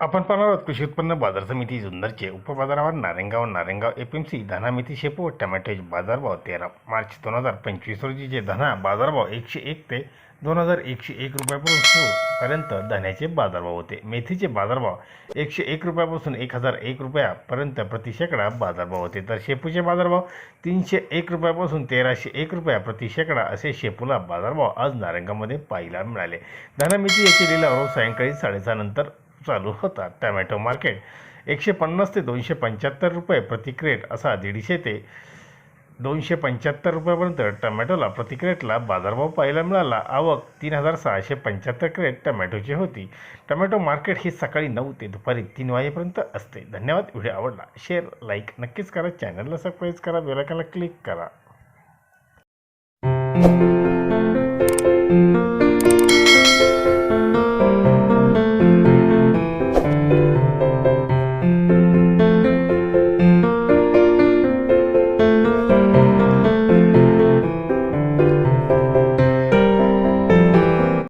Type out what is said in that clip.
आपण पाहणार आहोत कृषी उत्पन्न बाजार समिती जुन्नरचे उपबाजारावर Narayangaon Narayangaon F M C धना मेथी शेपू व टमॅटोचे बाजारभाव तेरा. मार्च दोन हजार पंचवीस रोजीचे धना बाजारभाव एकशे एक ते दोन हजार एकशे एक रुपयापासून पर्यंत धान्याचे बाजारभाव होते. मेथीचे बाजारभाव एकशे एक रुपयापासून एक हजार एक रुपयापर्यंत प्रति शेकडा बाजारभाव होते. तर शेपूचे बाजारभाव तीनशे एक रुपयापासून तेराशे एक रुपया प्रति शेकडा असे शेपूला बाजारभाव आज नारंगामध्ये पाहायला मिळाले. धना मेथी याची लिलाव सायंकाळी साडेसहा नंतर चालू होता. टॅमॅटो मार्केट एकशे पन्नास ते दोनशे पंच्याहत्तर रुपये प्रति क्रेट असा दीडशे ते दोनशे पंच्याहत्तर रुपयापर्यंत टमॅटोला प्रति क्रेटला बाजारभाव पाहायला मिळाला. आवक तीन हजार सहाशे पंच्याहत्तर क्रेट टमॅटोची होती. टमॅटो मार्केट ही सकाळी नऊ ते दुपारी तीन वाजेपर्यंत असते. धन्यवाद. व्हिडिओ आवडला शेअर लाईक नक्कीच करा. चॅनलला सबस्क्राईब करा. बेलायकनला क्लिक करा.